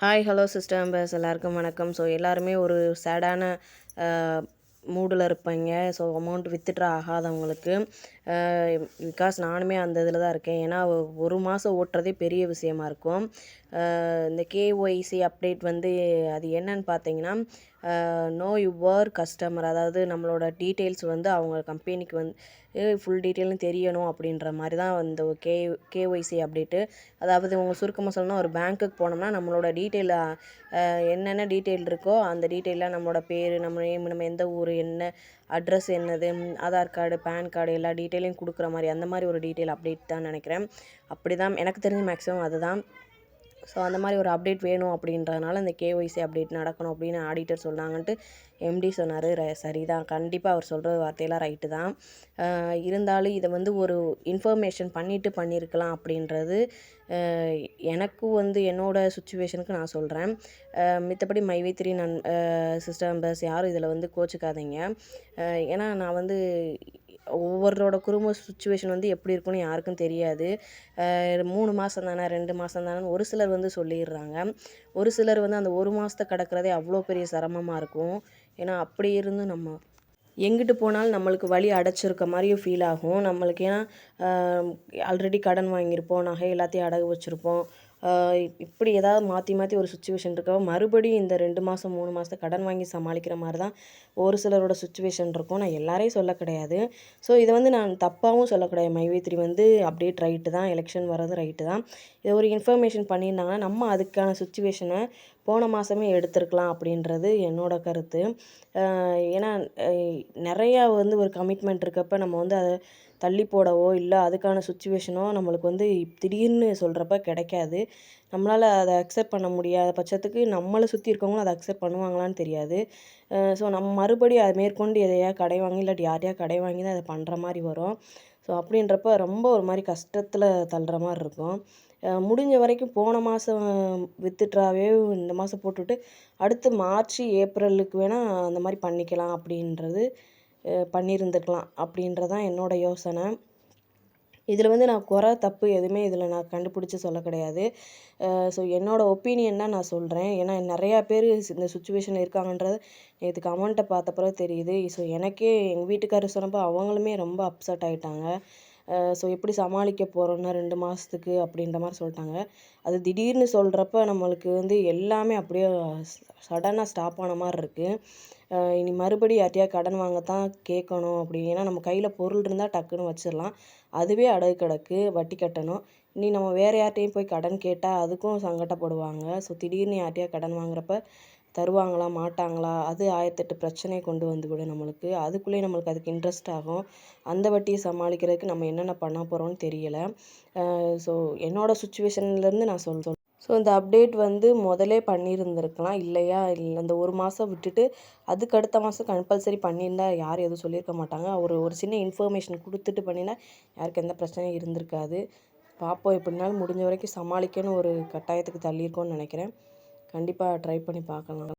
Hi hello sister members எல்லாருக்கும் வணக்கம். So எல்லாருமே ஒரு சேடான மூடில் இருப்பீங்க. ஸோ அமௌண்ட் வித்ட்ரா ஆகாதவங்களுக்கு பிகாஸ் நானுமே அந்த இதில் தான் இருக்கேன். ஏன்னா ஒரு மாதம் ஓட்டுறதே பெரிய விஷயமா இருக்கும். இந்த கேஒய்சி அப்டேட் வந்து அது என்னன்னு பார்த்தீங்கன்னா நோ யுவர் கஸ்டமர் அதாவது நம்மளோட டீட்டெயில்ஸ் வந்து அவங்க கம்பெனிக்கு வந்து ஃபுல் டீட்டெயிலும் தெரியணும் அப்படின்ற மாதிரி தான் இந்த கே கேஒய்சி அப்டேட்டு அதாவது உங்க சுருக்கமாக சொல்லணும்னா ஒரு பேங்க்குக்கு போனோம்னா நம்மளோட டீட்டெயில் என்னென்ன டீட்டெயில் இருக்கோ அந்த டீட்டெயிலாக நம்மளோட பேர் நம்ம நேம் நம்ம எந்த ஊர் என்ன அட்ரஸ் என்னது ஆதார் கார்டு பேன் கார்டு எல்லா டீட்டெயிலையும் கொடுக்குற மாதிரி அந்த மாதிரி ஒரு டீட்டெயில் அப்டேட் தான் நினைக்கிறேன். அப்படி தான் எனக்கு தெரிஞ்ச மேக்ஸிமம் அதுதான். ஸோ அந்த மாதிரி ஒரு அப்டேட் வேணும் அப்படின்றதுனால இந்த கேஒய்சி அப்டேட் நடக்கணும் அப்படின்னு ஆடிட்டர் சொன்னாங்கன்ட்டு எம்டி சொன்னார். சரிதான். கண்டிப்பாக அவர் சொல்கிற வார்த்தையெல்லாம் ரைட்டு தான். இருந்தாலும் இதை வந்து ஒரு இன்ஃபர்மேஷன் பண்ணிட்டு பண்ணியிருக்கலாம் அப்படின்றது எனக்கு எனக்கும் வந்து என்னோட சுச்சுவேஷனுக்கு நான் சொல்கிறேன் மித்தபடி MyV three none sister members யாரும் இதில் வந்து கோச்சிக்காதீங்க. ஏன்னா நான் வந்து ஒவ்வொருத்தரோட குடும்ப சுச்சுவேஷன் வந்து எப்படி இருக்கும்னு யாருக்கும் தெரியாது. மூணு மாதம் தானே ரெண்டு மாதம் தானே ஒரு சிலர் வந்து சொல்லிடுறாங்க. ஒரு சிலர் வந்து அந்த ஒரு மாதத்தை கடக்கிறதே அவ்வளோ பெரிய சிரமமாக இருக்கும். ஏன்னா அப்படி இருந்தும் நம்ம எங்கிட்டு போனாலும் நம்மளுக்கு வழி அடைச்சிருக்க மாதிரியும் ஃபீல் ஆகும். நம்மளுக்கு ஏன்னா ஆல்ரெடி கடன் வாங்கியிருப்போம் நகை எல்லாத்தையும் அடகு வச்சுருப்போம். இப்படி ஏதாவது மாற்றி மாற்றி ஒரு சுச்சுவேஷன் இருக்கவோ மறுபடியும் இந்த ரெண்டு மாதம் மூணு மாதத்தை கடன் வாங்கி சமாளிக்கிற மாதிரி தான் ஒரு சிலரோட சுச்சுவேஷன் இருக்கும். நான் எல்லாரையும் சொல்ல கிடையாது. ஸோ இதை வந்து நான் தப்பாகவும் சொல்ல கிடையாது. மைவேத்திரி வந்து அப்டேட் ரைட்டு தான். எலெக்ஷன் வர்றது ரைட்டு தான். இதை ஒரு இன்ஃபர்மேஷன் பண்ணியிருந்தாங்கன்னா நம்ம அதுக்கான சுச்சுவேஷனை போன மாதமே எடுத்திருக்கலாம் அப்படின்றது என்னோட கருத்து. ஏன்னா நிறையா வந்து ஒரு கமிட்மெண்ட் இருக்கப்ப நம்ம வந்து அதை தள்ளி போடவோ இல்லை அதுக்கான சுச்சுவேஷனோ நம்மளுக்கு வந்து திடீர்னு சொல்கிறப்ப கிடைக்காது. நம்மளால் அதை அக்செப்ட் பண்ண முடியாத பட்சத்துக்கு நம்மளை சுற்றி இருக்கவங்களும் அதை அக்செப்ட் பண்ணுவாங்களான்னு தெரியாது. ஸோ நம்ம மறுபடியும் அதை மேற்கொண்டு எதையா கடை வாங்கி இல்லாட்டி யாரையா கடை வாங்கி தான் அதை பண்ணுற மாதிரி வரும். ஸோ அப்படின்றப்ப ரொம்ப ஒரு மாதிரி கஷ்டத்தில் தள்ளுற மாதிரி இருக்கும். முடிஞ்ச வரைக்கும் போன மாதம் வித்துட்றாவே இந்த மாதம் போட்டுவிட்டு அடுத்து மார்ச் ஏப்ரலுக்கு வேணால் அந்த மாதிரி பண்ணிக்கலாம் அப்படின்றது பண்ணியிருந்துக்கலாம் பண்ணியிருந்துருக்கலாம் என்னோடய யோசனை. இதில் வந்து நான் குறை தப்பு எதுவுமே இதில் நான் கண்டுபிடிச்சி சொல்ல கிடையாது. ஸோ என்னோடய ஒப்பீனியன் தான் நான் சொல்கிறேன் ஏன்னா நிறையா பேர் இந்த சுச்சுவேஷனில் இருக்காங்கன்றது நேற்று கமெண்ட்டை பார்த்த பிறகு தெரியுது. ஸோ எனக்கே எங்கள் வீட்டுக்காரர் சொன்னப்போ அவங்களுமே ரொம்ப அப்செட் ஆகிட்டாங்க ஸோ எப்படி சமாளிக்க போகிறோன்னா ரெண்டு மாதத்துக்கு அப்படின்ற மாதிரி சொல்லிட்டாங்க. அது திடீர்னு சொல்கிறப்ப நம்மளுக்கு வந்து எல்லாமே அப்படியே சடனாக ஸ்டாப் ஆன மாதிரி இருக்குது இனி மறுபடியும் யார்ட்டையா கடன் வாங்கத்தான் கேட்கணும் அப்படின்னா நம்ம கையில் பொருள் இருந்தால் டக்குன்னு வச்சிடலாம். அதுவே அடகு கிடக்கு வட்டி கட்டணும். இனி நம்ம வேறு யார்ட்டையும் போய் கடன் கேட்டால் அதுக்கும் சங்கடப்படுவாங்க. ஸோ திடீர்னு யார்ட்டையா கடன் வாங்குறப்ப தருவாங்களா மாட்டாங்களா அது ஆயிரத்தெட்டு பிரச்சனையை கொண்டு வந்து விடும் நம்மளுக்கு. அதுக்குள்ளேயே நம்மளுக்கு அதுக்கு இன்ட்ரெஸ்ட் ஆகும். அந்த வட்டியை சமாளிக்கிறதுக்கு நம்ம என்னென்ன பண்ண போகிறோம்னு தெரியலை. ஸோ என்னோடய சுச்சுவேஷன்லேருந்து நான் சொல் சொல். ஸோ இந்த அப்டேட் வந்து முதலே பண்ணியிருந்திருக்கலாம். இல்லையா? இல்லை அந்த ஒரு மாதம் விட்டுட்டு அதுக்கு அடுத்த மாதம் கம்பல்சரி பண்ணியிருந்தா யாரும் எதுவும் சொல்லியிருக்க மாட்டாங்க. ஒரு ஒரு சின்ன இன்ஃபர்மேஷன் கொடுத்துட்டு பண்ணினா யாருக்கு எந்த பிரச்சனையும் இருந்திருக்காது. பார்ப்போம் எப்படினாலும் முடிஞ்ச வரைக்கும் சமாளிக்கணும் ஒரு கட்டாயத்துக்கு தள்ளியிருக்கோன்னு நினைக்கிறேன். கண்டிப்பாக ட்ரை பண்ணி பார்க்கலாம்.